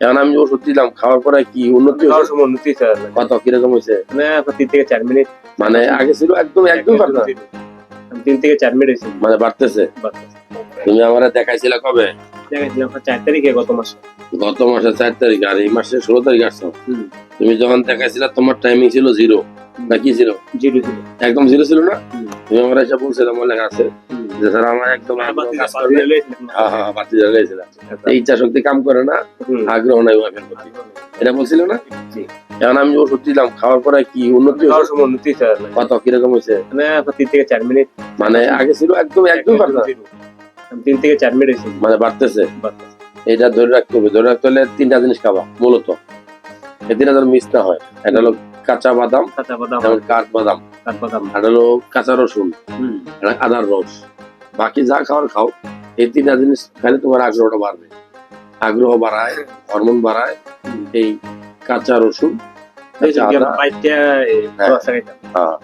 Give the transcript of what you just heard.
এখন আমি ওষুধ দিলাম খাওয়ার পরে কি উন্নতি উন্নতি। কত কীরকম হয়েছে? তিন থেকে চার মিনিট। মানে আগে ছিল একদম একদম তিন থেকে চার মিনিট হয়েছে মানে বাড়তেছে। তুমি আমার দেখাইছিলে কবে? দেখাইছিলাম চার তারিখে গত মাসে। গত মাসের চার তারিখ আর এই মাসের ষোলো তারিখ আসছো? তুমি যখন দেখাইছিলে তোমার টাইমিং ছিল জিরো না কি ছিল? জিরো ছিল। একদম জিরো ছিল না? তুমি আমার এসে বলছিলে আমার লেখা আছে আমার একদম। হ্যাঁ হ্যাঁ এই ইচ্ছা শক্তি কাম করে না আগ্রহ নাই ওয়াইফের প্রতি এটা বলছিল না? এখন আমি ওষুধ দিলাম খাওয়ার পরে কি উন্নতি উন্নতি। কত কীরকম হয়েছে? মানে তিন থেকে চার মিনিট। মানে আগে ছিল একদম একদম। তিন থেকে চার মিনিট মানে বাড়তেছে। এটা ধরে রাখতে হবে ধরে রাখতে হলে তিনটা জিনিস খাবা মূলত। এই তিনটা যেন মিস না হয়। এটা হলো কাঁচা বাদাম কাঁচা বাদাম। কাঠ বাদাম। কাঠ বাদাম। হলো কাঁচা রসুন আদার রস। বাকি যা খাওয়ার খাও এই তিনটা জিনিস খাইলে তোমার আগ্রহটা বাড়বে। আগ্রহ বাড়ায় হরমোন বাড়ায় এই কাঁচা রসুন টাকা হ্যাঁ।